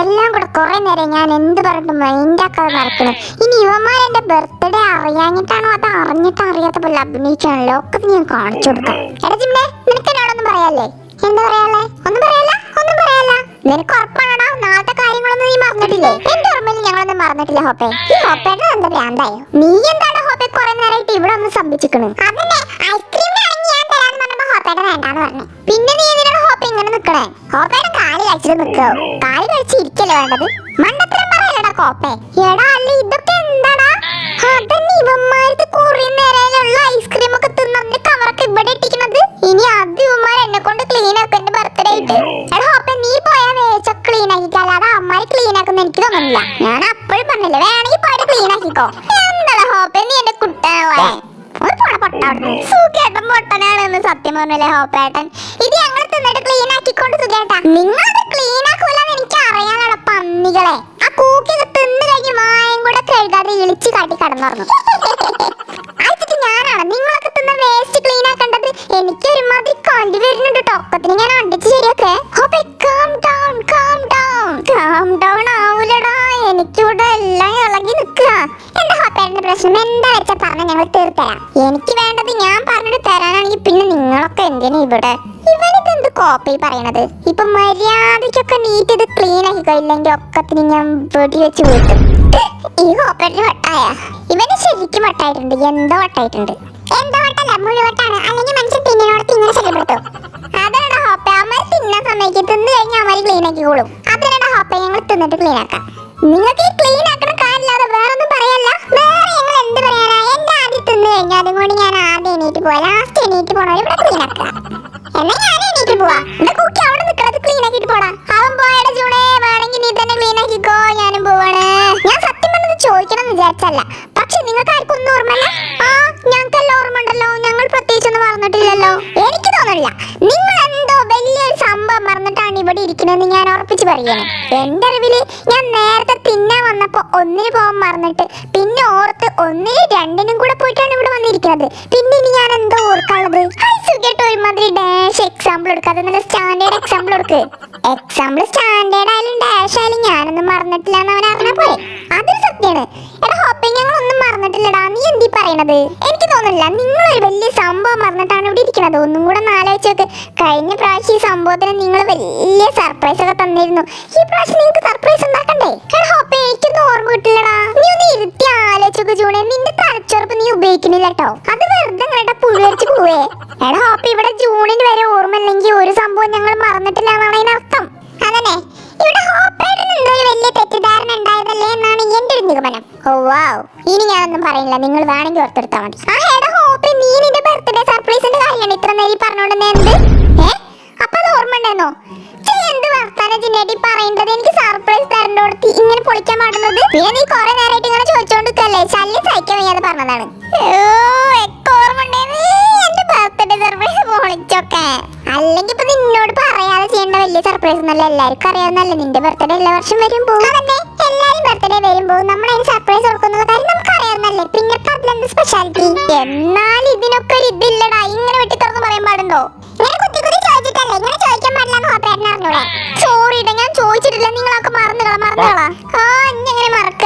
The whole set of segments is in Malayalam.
എല്ലാം കൂടെ കുറെ നേരം ഞാൻ എന്ത് പറഞ്ഞിട്ട് മൈൻഡ് ആക്കാതെ നടക്കുന്നു. ഇനി ഇവന്മാർ ബർത്ത്ഡേ അറിയാഞ്ഞിട്ടാണോ അത് അറിഞ്ഞിട്ട് അറിയാത്ത പോലെ അഭിനയിച്ചാണല്ലോ ഒക്കെ ഞാൻ കാണിച്ചു കൊടുക്കാം. എടാ നിനക്ക് എന്നോടൊന്നും പറയാല്ലേ? എന്താ പറയാല്ലേ? ഒന്നും പറയാല്ല ഒന്നും പറയാല്ല. നിനക്ക് ഉറപ്പാണോടാ? നാളത്തെ കാര്യങ്ങളൊന്നും നീ മറന്നിട്ടില്ലേ? എന്റെ ഓർമ്മയിൽ ഞങ്ങളൊന്നും മറന്നിട്ടില്ല ഹോപ്പേ. ഈ ഹോപ്പേട്ടൻ എന്താ ഭ്രാന്തായോ? നീ എന്താണ് ഹോപ്പേ കുറെ നേരമായിട്ട് ഇവിടെ ഒന്ന് സംഭവിച്ചിരിക്കണു അതന്നെ വേണ്ടാന്ന് പറഞ്ഞു. പിന്നെ നീ എന്തിനാണ് ഹോപ്പ ഇങ്ങനെ നിക്കണേ? ഹോപ്പേട്ടൻ കാൽ കഴിച്ചിട്ട് നിക്കോ. കാൽ കഴിച്ച് ഇരിക്കല്ലേ വേണ്ടത്? മണ്ടത്തരം പറയലടാ കോപ്പേ എടാ അല്ല ഇതൊക്കെ എന്താടാ? അതന്നെ ഇവന്മാർക്ക് കുറെ നേരമുള്ള ഐസ്ക്രീം ഒക്കെ കവറൊക്കെ ഇവിടെ ഇട്ടിക്കണത് ഇനി അത് ഇവന്മാർ എന്നെ കൊണ്ട് ക്ലീൻ ആക്കും ബർത്ത്ഡേ ആയിട്ട്. എടാ ഹോപ്പേ നീ പോയാ വേച്ച ക്ലീൻ ആക്കിക്കോ. അല്ലാതെ അമ്മമാര് ക്ലീൻ ആക്കുന്ന എനിക്ക് തോന്നുന്നില്ല. ഞാൻ അപ്പോഴും പറഞ്ഞില്ല വേണമെങ്കിൽ പോയിട്ട് ക്ലീൻ ആക്കിക്കോ. എന്താടാ ഹോപ്പേ നീ എന്റെ പോണ പൊട്ട. സത്യം പറഞ്ഞല്ലേ ഹോപ്പേട്ടൻ? ഇത് ഞങ്ങൾ തിന്നിട്ട് ക്ലീൻ ആക്കിക്കൊണ്ട് സുഖേട്ടാ നിങ്ങളത് ക്ലീൻ ആക്കൂലെന്ന് എനിക്ക് അറിയാനുള്ള പന്നികളെ. ആ കൂക്കി തിന്ന് കഴിഞ്ഞ് വായം കൂടെ കഴുകാതെ ഇളിച്ച് കാട്ടി കടന്നു അയച്ചിട്ട് ഞാനാണ്. നിങ്ങളൊക്കെ തിന്ന വേസ്റ്റ് ക്ലീൻ ആക്കേണ്ടത് എനിക്ക് ഒരുമാതിരി കണ്ടി വരുന്നുണ്ട് ടൊക്കത്തിന് ഞാൻ അണ്ടിച്ച് ശരിയൊക്കെ. Calm down calm down calm down പ്രശ്നം എന്താ വെച്ചാ പറഞ്ഞ ഞങ്ങൾ തീർത്തരാം. എനിക്ക് വേണ്ടത് ഞാൻ പറഞ്ഞിട്ട് തരാനാണെങ്കിൽ പിന്നെ നിങ്ങളൊക്കെ എന്തിനാ ഇവിടെ? ഇവനിത് എന്ത് കോപ്പി പറയണത്? ഇപ്പൊ മര്യാദയ്ക്കൊക്കെ നീറ്റ് ഇത് ക്ലീൻ ആക്കി ഇല്ലെങ്കിൽ ഒക്കത്തിന് ഞാൻ വെടി വെച്ച് വീട്ടും. ഈ ഹോപ്പറിന് വട്ടായ? ഇവന് ശരിക്കും വട്ടായിട്ടുണ്ട്. എന്തോ വട്ടായിട്ടുണ്ട്. എന്തോ വട്ടല്ല മുഴുവട്ടാണ് അല്ലെങ്കിൽ മനുഷ്യൻ തിന്നിനോട് ഇങ്ങനെ ശല്യപ്പെടുത്തും. അതാണ് ഹോപ്പ? അമ്മ തിന്ന സമയത്ത് തിന്നു കഴിഞ്ഞാൽ അമ്മ ക്ലീൻ ആക്കിക്കോളും. അതാണ് ഹോപ്പ? ഞങ്ങൾ തിന്നിട്ട് ക്ലീൻ ആക്കാം. നിങ്ങൾക്ക് ക്ലീൻ ആക്കണ ഞാൻ ലാസ്റ്റ് ക്ലീൻ ഞാൻ പോവാ. അവിടെ ക്ലീൻ പോടാ. അവൻ നീ തന്നെ ക്ലീൻ ആക്കിക്കോ. ഞാനും ഞാൻ സത്യം ആ ഞങ്ങൾ പ്രത്യേകിച്ചൊന്നും പറഞ്ഞിട്ടില്ലല്ലോ. എനിക്ക് തോന്നുന്നില്ല. നിങ്ങൾ മറന്നിട്ടാണ് ഞാൻ ഉറപ്പിച്ച് പറയണം എന്റെ അറിവിൽ ഞാൻ നേരത്തെ തിന്നാൻ വന്നപ്പോ ഒന്നിന് പോകാൻ മറന്നിട്ട് പിന്നെ ഓർത്ത് ഒന്നിന് രണ്ടിനും കൂടെ പോയിട്ടാണ് ഇവിടെ വന്നിരിക്കുന്നത്. പിന്നെ ഇനി ഞാൻ എന്തോ ഓർക്കാനുള്ളത്? ഡാഷ് എക്സാമ്പിൾ സ്റ്റാൻഡേർഡ് എക്സാമ്പിൾ എടുക്ക്. എക്സാമ്പിൾ സ്റ്റാൻഡേർഡ് ഡാഷ് ഞാനൊന്നും മറന്നിട്ടില്ല അതൊരു സത്യമാണ്. എടാ ഞങ്ങൾ ഒന്നും മറന്നിട്ടില്ലടാ. നീ എന്തി പറയണത്? എനിക്ക് തോന്നുന്നില്ല. നിങ്ങൾ ഒരു വലിയ സംഭവം മറന്നിട്ടാണ് ഇവിടെ ഇരിക്കുന്നത് ഒന്നും കൂടെ ആലോചിച്ച് കഴിഞ്ഞ പ്രാവശ്യം ഈ സംഭവത്തിന് നിങ്ങൾ വലിയ സർപ്രൈസ് ഒക്കെ തന്നിരുന്നു. ഈ പ്രാവശ്യം നിങ്ങൾക്ക് സർപ്രൈസ് ഉണ്ടാക്കണ്ടേ? എടാ ഹോപ്പേ എനിക്കൊന്നും ഓർമ്മ കിട്ടില്ലടാ. നീ ഒന്ന് ഇരുത്തി ആലോചിച്ചൊക്കെ ജൂണെ. നിന്റെ തലച്ചുറപ്പ് നീ ഉപയോഗിക്കുന്നില്ല കേട്ടോ. അത് വെറുതെ ഇങ്ങോട്ട് പുഴുവരിച്ച് പോവേ. എടാ ഹോപ്പ ഇവിടെ ജൂണിന് വരെ ഓർമ്മ ഇല്ലെങ്കിൽ ഒരു സംഭവം ഞങ്ങൾ മറന്നിട്ടില്ല എന്നാണ് അതിനർത്ഥം. അതന്നെ ഇവിടെ ഹോപ്പയുടെ എന്തോ ഒരു വലിയ തെറ്റിദ്ധാരണ നിഗമനം. ഓ വാവ്. ഇനി ഞാനൊന്നും പറയില്ല നിങ്ങൾ വേണമെങ്കിൽ ഓർത്തെടുത്താൽ മതി. ആ എടാ ഹോപ്പി നീ നിന്റെ ബർത്ത്ഡേ സർപ്രൈസിന്റെ കാര്യമാണ് ഇത്ര നേരി പറഞ്ഞോണ്ടെന്ന് എന്ത്? ഏ? അപ്പൊ അത് ഓർമ്മ ഉണ്ടെന്നോ എന്ത് വർത്താനം ജിന്നേട്ടി പറയേണ്ടത്? എനിക്ക് സർപ്രൈസ് തരണ്ടോടത്ത് ഇങ്ങനെ പൊളിക്കാൻ പാടുന്നത്? പിന്നെ നീ കുറെ നേരമായിട്ട് ഇങ്ങനെ ചോദിച്ചോണ്ടിരിക്കല്ലേ? ശല്യം സഹിക്കാൻ വയ്യാതെ പറഞ്ഞതാണ്. അല്ലെങ്കിൽ ഇപ്പൊ നിന്നോട് പറയാതെ ചെയ്യേണ്ട വലിയ സർപ്രൈസ് ഒന്നല്ല എല്ലാവർക്കും അറിയാവുന്നല്ലേ നിന്റെ ബർത്ത്ഡേ എല്ലാ വർഷം അതന്നെ. എല്ലാരും ബർത്ത്ഡേ വരുമ്പോൾ നമ്മൾ അതിന് സർപ്രൈസ് കൊടുക്കുന്ന കാര്യം നമുക്ക് അറിയാവുന്നല്ലേ പിന്നെ അതിലെന്ത് സ്പെഷ്യാലിറ്റി എന്നാൽ ഇതിനൊക്കെ ഒരു ഇതില്ലടാ. ഇങ്ങനെ വെട്ടി തുറന്ന് പറയാൻ പാടുണ്ടോ? ഇങ്ങനെ കുത്തി കുത്തി ചോദിച്ചിട്ടല്ലേ? ഇങ്ങനെ ചോദിക്കാൻ പാടില്ലെന്ന് ഹോപ്പേട്ടൻ അറിഞ്ഞൂടെ. സോറി ഇടാ ഞാൻ ചോദിച്ചിട്ടില്ല. നിങ്ങളൊക്കെ മറന്നുകളാ മറന്നുകളാ ആ ഇനി എങ്ങനെ മറക്ക?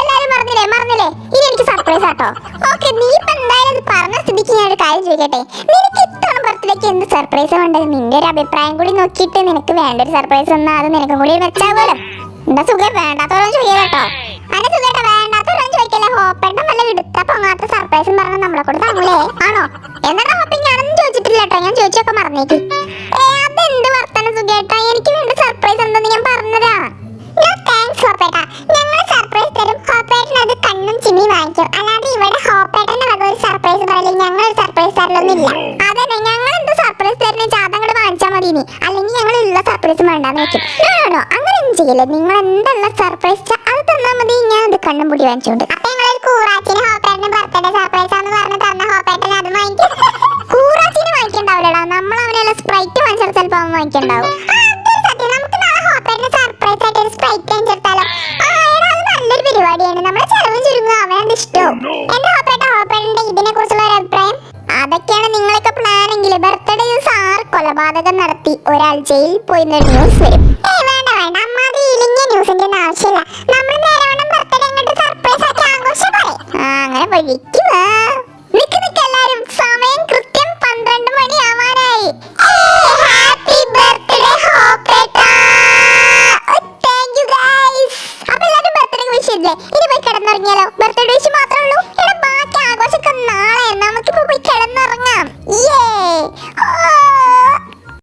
എല്ലാരും മറന്നില്ലേ? മറന്നില്ലേ? ഇനി എനിക്ക് സർപ്രൈസ് ആട്ടോ. ഓക്കെ നീ ഇപ്പൊ എന്തായാലും പറഞ്ഞ സ്ഥിതിക്ക് ഞാൻ ഒരു കാര്യം ചോദിക്കട്ടെ? നിനക്ക് ഇത്തവണ ബർത്ത്ഡേക്ക് എന്ത് സർപ്രൈസ് വേണ്ടത്? നിന്റെ ഒരു അഭിപ്രായം കൂടി നോക്കിയിട്ട് നിനക്ക് വേണ്ട ഒരു സർപ്രൈസ് എന്നാ അത് നിനക്കും കൂടി വെച്ചാവല്ലോ എന്താ സുഖം? വേണ്ടാത്തോളം ചോദിക്കാം കേട്ടോ. അന്റെ സുഖേട്ട വേണ്ടാത്തോളം ചോദിക്കല്ലേ. ഹോപ്പേട്ടൻ വല്ല എടുത്ത പൊങ്ങാത്ത സർപ്രൈസും പറഞ്ഞ നമ്മളെ കൂടെ തങ്ങൂലേ. ആണോ? എന്നിട്ട് ഹോപ്പി ഞാനൊന്നും ചോദിച്ചിട്ടില്ല കേട്ടോ. ഞാൻ ചോദിച്ചൊക്കെ മറന്നേക്ക്. ഇനി. അല്ലെങ്കിൽ ഞങ്ങൾ ഉള്ള സർപ്രൈസ് വേണ്ടാന്ന് വെക്കും. ആണോ അങ്ങനെയൊന്നും ചെയ്യില്ല. നിങ്ങൾ എന്തുള്ള സർപ്രൈസ് അത് തന്നാൽ മതി. ഞാൻ അത് കണ്ണും പൊടി വാങ്ങിച്ചുകൊണ്ട് അപ്പൊ ഞങ്ങൾ കൂറാച്ചിന് ഹോപ്പേട്ടന് ബർത്ത്ഡേ സർപ്രൈസ് ആണെന്ന് പറഞ്ഞ് തന്ന ഹോപ്പേട്ടൻ അത് വാങ്ങിക്കും. കൂറാച്ചിന് വാങ്ങിക്കണ്ടാവില്ലടാ. നമ്മൾ അവനെല്ലാം സ്പ്രൈറ്റ് വാങ്ങിച്ചാൽ ചിലപ്പോൾ അവൻ വാങ്ങിക്കണ്ടാവും. സ്പ്രൈറ്റ് വാങ്ങിച്ചെടുത്താലോ. ആ നല്ലൊരു പരിപാടിയാണ്. നമ്മുടെ ചെലവും ചുരുങ്ങും. അവനത് ഇഷ്ടവും കൊലപാതകം നടത്തി ഒരാൾ ജയിലിൽ പോയി ന്യൂസ് വരും. ന്യൂസിന്റെ ആവശ്യമില്ല. നമ്മൾ അങ്ങോട്ട് സർപ്രൈസ് ആ അങ്ങനെ നിക്ക് നിക്ക് സമയം കൃത്യം പന്ത്രണ്ട് മണി ആവാനായി. ഹാപ്പി ബർത്ത്ഡേ ഇനി പോയി കിടന്നുറങ്ങിയാലോ? ബർത്ത്ഡേ വിഷ് മാത്രം